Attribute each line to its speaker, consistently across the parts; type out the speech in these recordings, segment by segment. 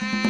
Speaker 1: Yeah.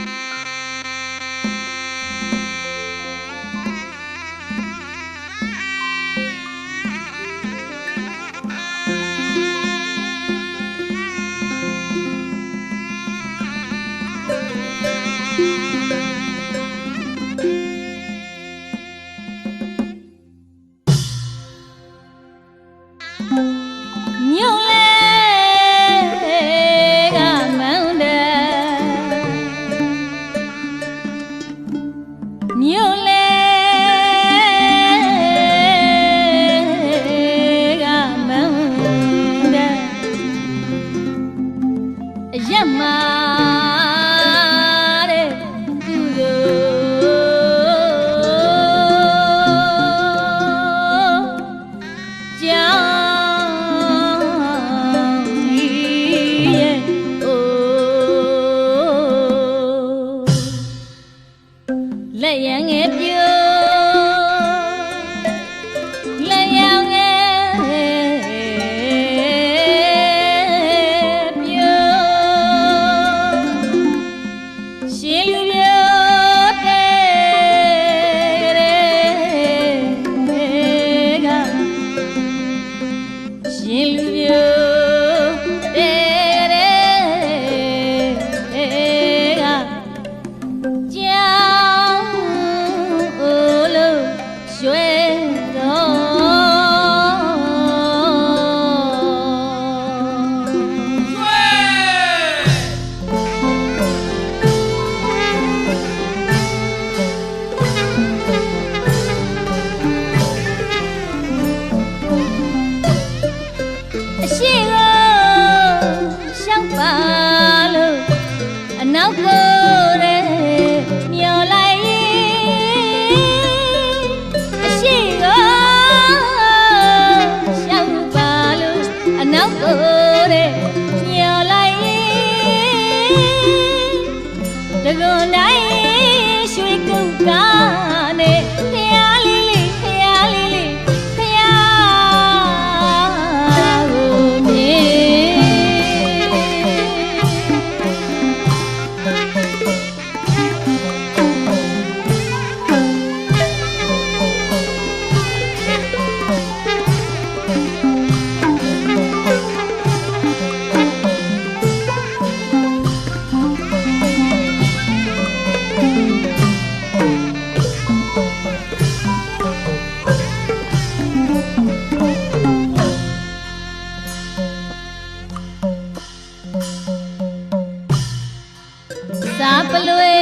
Speaker 1: စာပလွေ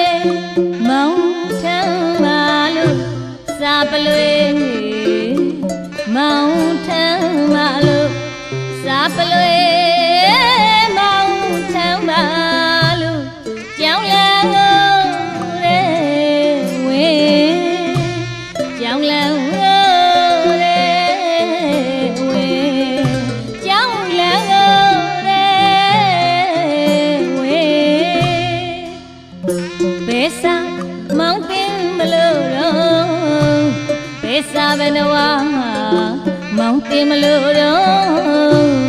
Speaker 1: မောင်ထမ်းပါလို့စာပလွေမောင်ထမ်းပါလို့စာပလွေ စ္စာဘနဝမောင်တင်မလို့တော့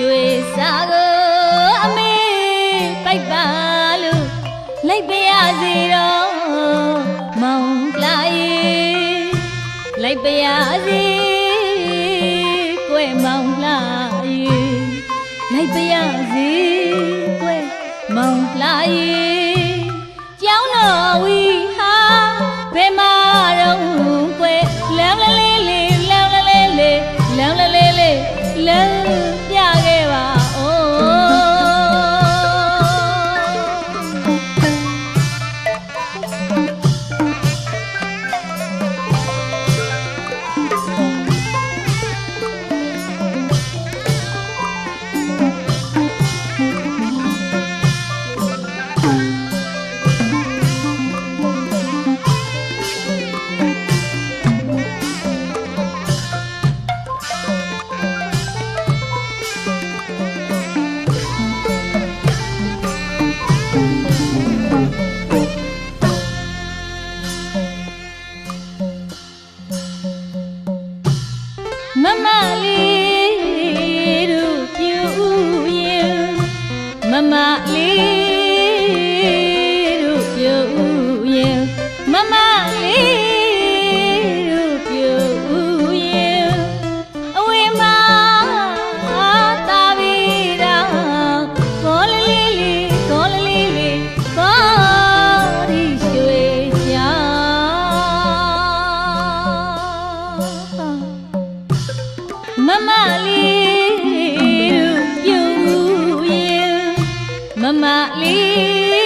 Speaker 1: ရွေစာကိုအမေပိုက်ပါလို့လိုက်ပြရစီတော့မောင်လာရေလိုက်ပြရစီကွယ်မောင်လာရေလိုက်ပြရစီကွယ်မောင်လာရေ မမလေးတို့ပြူရင်မမလေး Mama Lee.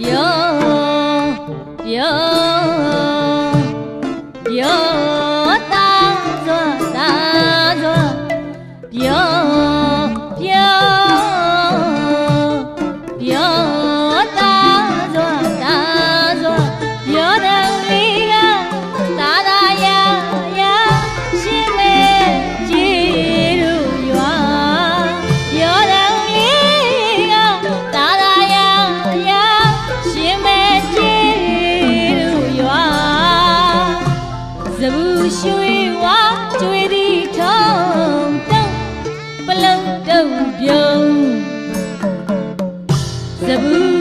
Speaker 1: yo yo. ရွှေဝါကျွေသည်ထုံတုံပလုံတုံပြုံစဘူး